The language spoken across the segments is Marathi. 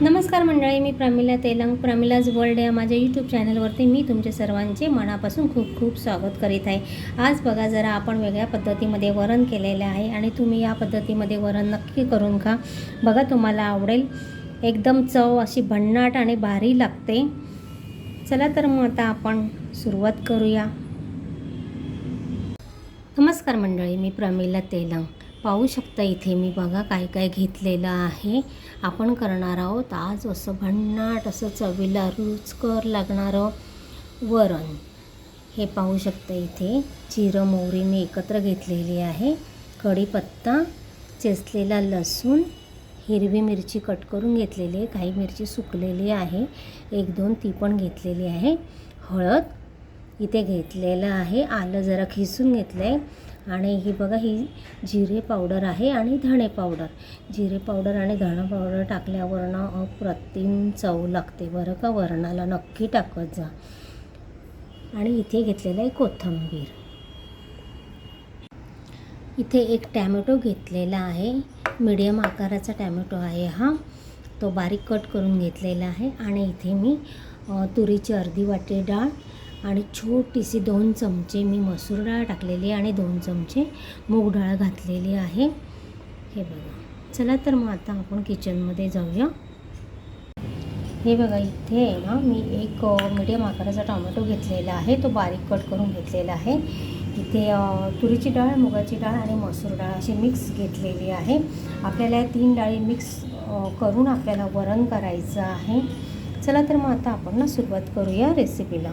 नमस्कार मंडळी मी प्रमिला तेलंग प्रमिलाज वर्ल्ड या माझ्या यूट्यूब चॅनलवरती मी तुमचे सर्वांचे मनापासून खूप खूप स्वागत करीत आहे. आज बघा जरा आपण वेगळ्या पद्धतीमध्ये वरण केलेले आहे आणि तुम्ही या पद्धतीमध्ये वरण नक्की करून खा. बघा तुम्हाला आवडेल. एकदम चव अशी भन्नाट आणि भारी लागते. चला तर मग आता आपण सुरुवात करूया. नमस्कार मंडळी मी प्रमिला तेलंग. पाहू शकता इथे मी बघा काय काय घेतलेलं आहे. आपण करणार आहोत आज असं भन्नाट असं चवीला रुचकर लागणारं वरण. हे पाहू शकता इथे. जिरं मोहरी मी एकत्र घेतलेली आहे. कढीपत्ता चेचलेला लसूण हिरवी मिरची कट करून घेतलेली आहे. काही मिरची सुकलेली आहे. एक दोन ती पण घेतलेली आहे. हळद इथे घेतलेलं आहे. आलं जरा खिसून घेतलं आहे आणि ही बघा ही जिरे पावडर आहे आणि धणे पावडर. जिरे पावडर आणि धणे पावडर टाकल्यावर ना अप्रतिम चव लागते बरं का वरणाला नक्की टाकत जा. आणि इथे घेतलेलं आहे कोथिंबीर. इथे एक टॅमॅटो घेतलेला आहे. मीडियम आकाराचा टॅमॅटो आहे हा. तो बारीक कट करून घेतलेला आहे. आणि इथे मी तुरीची अर्धी वाटी डाळ आणि छोटीशी दोन चमचे मी मसूर डाळ टाकलेली आणि दोन चमचे मूग डाळ घातलेली आहे. हे बघा. चला तर मग आता आपण किचनमध्ये जाऊया. हे बघा इथे आहे ना मी एक मीडियम आकाराचा टोमॅटो घेतलेला आहे. तो बारीक कट करून घेतलेला आहे. इथे तुरीची डाळ मुगाची डाळ आणि मसूर डाळ अशी मिक्स घेतलेली आहे. आपल्याला या तीन डाळी मिक्स करून आपल्याला वरण करायचं आहे. चला तर मग आता आपण ना सुरुवात करूया रेसिपीला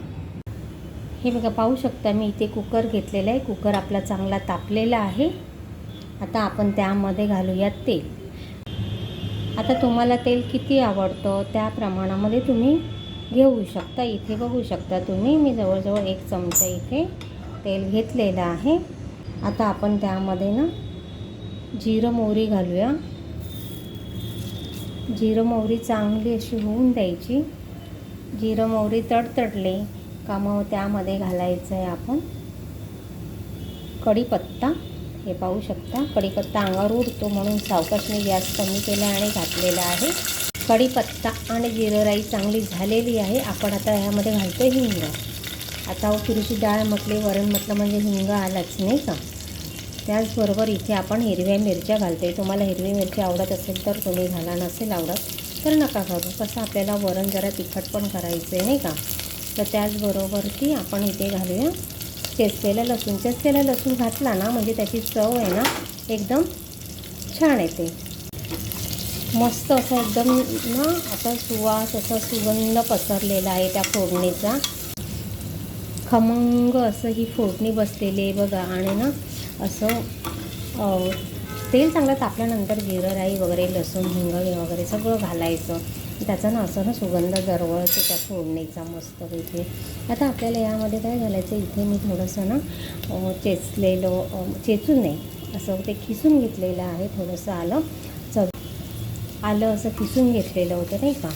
हे बघा पाहू शकता मी इथे कुकर घेतलेला आहे. कुकर आपला चांगला तापलेला आहे. आता आपण त्यामध्ये घालूयात तेल. आता तुम्हाला तेल किती आवडतं त्या प्रमाणामध्ये तुम्ही घेऊ शकता. इथे बघू शकता तुम्ही मी जवळजवळ एक चमचा इथे तेल घेतलेलं आहे. आता आपण त्यामध्ये ना जिरं मोहरी घालूया. जिरं मोहरी चांगली अशी होऊन द्यायची. जिरं मोहरी तडतडले. का मग त्यामध्ये घालायचं आहे आपण. कढीपत्ता हे पाहू शकता. कढीपत्ता अंगावर उडतो म्हणून सावकाशने गॅस कमी केला आणि घातलेला आहे. कढीपत्ता आणि जिरं राई चांगली झालेली आहे. आपण आता ह्यामध्ये घालतो हिंग. आता हो तुरीची डाळ म्हटली वरण म्हटलं म्हणजे हिंग आलाच नाही का? त्याचबरोबर इथे आपण हिरव्या मिरच्या घालते तुम्हाला हिरवी मिरची आवडत असेल तर तुम्ही घाला नसेल आवडत तर नका घालू. कसं आपल्याला वरण जरा तिखट पण करायचं आहे नाही का? तर त्याचबरोबर आपण इथे घालूया चेचलेला लसूण. चेचलेला लसूण घातला ना म्हणजे त्याची चव आहे ना एकदम छान येते. मस्त असं एकदम ना असा सुवास असा सुगंध पसरलेला आहे त्या फोडणीचा. खमंग असं ही फोडणी बसलेली आहे बघा. आणि ना असं तेल चांगलं तापल्यानंतर जिरं राई वगैरे लसूण हिंग वगैरे सगळं घालायचं. त्याचा ना असं ना सुगंध दरवळतो त्या फोडणीचा इथे आता आपल्याला यामध्ये काय घालायचं? इथे मी थोडंसं ना चेचलेलं चेचून नाही असं ते खिसून घेतलेलं आहे थोडंसं आलं. चव आलं असं खिसून घेतलेलं होतं नाही का?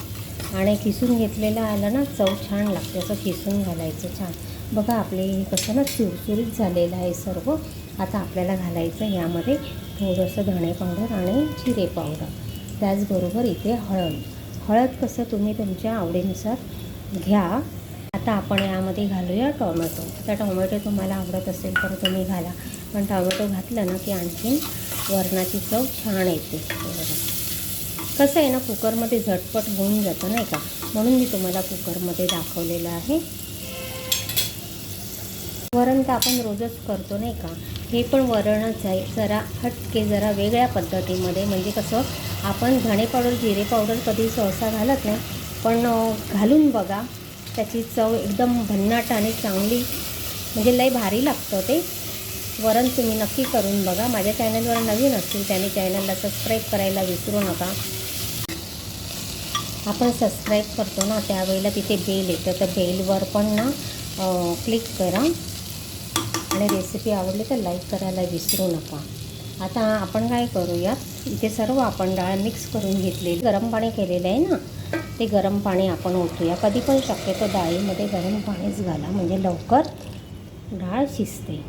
आणि खिसून घेतलेलं आलं ना चव छान लागते असं खिसून घालायचं छान. बघा आपले हे कसं ना चुरचुरीत झालेलं आहे सर्व. आता आपल्याला घालायचं यामध्ये थोडंसं धणे पावडर आणि जिरे पावडर. त्याचबरोबर इथे हळद. हळद कसं तुम्ही तुमच्या आवडीनुसार घ्या. आता आपण यामध्ये घालूया टोमॅटो. आता टोमॅटो तुम्हाला आवडत असेल तर तुम्ही घाला. पण टोमॅटो घातलं ना की आणखीन वरणाची चव छान येते. कसं आहे ना कुकरमध्ये झटपट होऊन जातं नाही का? म्हणून मी तुम्हाला कुकरमध्ये दाखवलेलं आहे. वरण तर आपण रोजच करतो नाही का? हे पण वरणच आहे. जरा हटके जरा वेगळ्या पद्धतीमध्ये. म्हणजे कसं आपण धणे पावडर जिरे पावडर कधी सहसा घालत नाही पण घालून बघा. त्याची चव एकदम भन्नाट आणि चांगली म्हणजे लई भारी लागतं ते. वरण तुम्ही नक्की करून बघा. माझ्या चॅनलवर नवीन असतील त्याने चॅनलला सबस्क्राईब करायला विसरू नका. आपण सबस्क्राईब करतो ना त्यावेळेला तिथे बेल येतं. तर बेलवर पण ना क्लिक करा. आणि रेसिपी आवडली तर लाईक करायला विसरू नका. आता आपण काय करूयात? इथे सर्व आपण डाळ मिक्स करून घेतली गरम पाणी केलेलं आहे ना? ते गरम पाणी आपण ओतूया. कधी पण शक्यतो डाळीमध्ये गरम पाणीच घाला म्हणजे लवकर डाळ शिजते.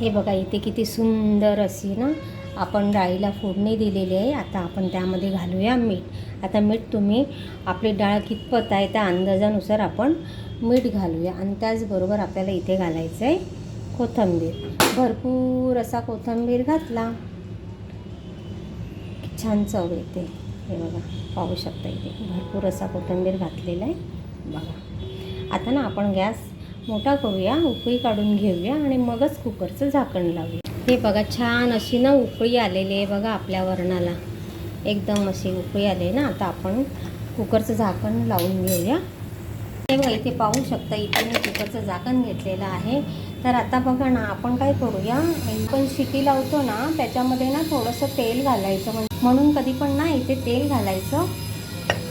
हे बघा इथे किती सुंदर अशी ना आपण डाळीला फोडणी दिलेली आहे. आता आपण त्यामध्ये घालूया मीठ. आता मीठ तुम्ही आपली डाळ कितपत आहे त्या अंदाजानुसार आपण मीठ घालूया. आणि त्याचबरोबर आपल्याला इथे घालायचं आहे कोथिंबीर. भरपूर असा कोथिंबीर घातला. छान चव येते. हे बघा पाहू शकता इथे. भरपूर असा कोथिंबीर घातलेला आहे. बघा. आता ना आपण गॅस मोठा करूया उकळी काढून घेऊया आणि मगच कुकरचं झाकण लावूया. हे बघा छान अशी ना उकळी आलेली आहे बघा आपल्या वरणाला. एकदम अशी उकळी आली आहे ना आता आपण कुकरचं झाकण लावून घेऊया. हे बघा इथे पाहू शकता. इथे मी कुकरचं झाकण घेतलेलं आहे. तर आता बघा ना आपण काय करूया? पण शिटी लावतो ना त्याच्यामध्ये ना थोडंसं तेल घालायचं. म्हणून कधी पण ना इथे तेल घालायचं.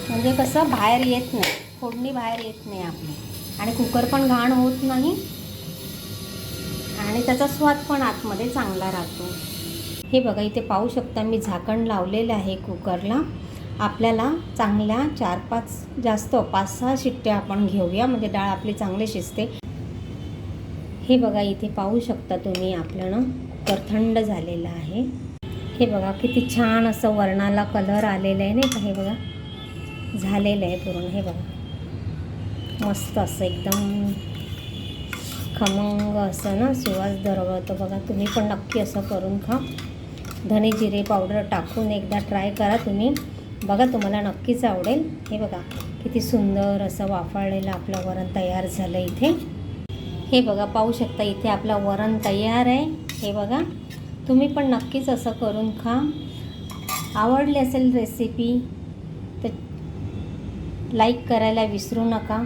म्हणजे कसं बाहेर येत नाही. फोडणी बाहेर येत नाही आपली. आणि कुकर पण घाण होत नाही. आणि त्याचा स्वाद पण आतमध्ये चांगला राहतो. हे बघा इथे पाहू शकता मी झाकण लावलेलं आहे कुकरला. आपल्याला चांगल्या चार पाच जास्त पाच सहा शिट्ट्या आपण घेऊया. म्हणजे डाळ आपली चांगली शिजते. हे बघा इथे पाहू शकता तुम्ही आपल्यानं तर थंड झालेलं आहे. हे बघा किती छान असं वर्णाला कलर आलेलं आहे नाही का? हे बघा झालेलं आहे पूर्ण. हे बघा मस्त असं एकदम खमंग असं ना सुवास दरवळतो बघा. तुम्ही पण नक्की असं करून खा. धने जिरे पावडर टाकून एकदा ट्राय करा तुम्ही. बघा तुम्हाला नक्कीच आवडेल. हे बघा किती सुंदर असं वाफाळलेलं आपलं वरण तयार झालं इथे. हे बघा पाहू शकता इथे आपलं वरण तयार आहे. हे बघा तुम्ही पण नक्कीच असं करून खा. आवडली असेल रेसिपी तर लाईक करायला विसरू नका.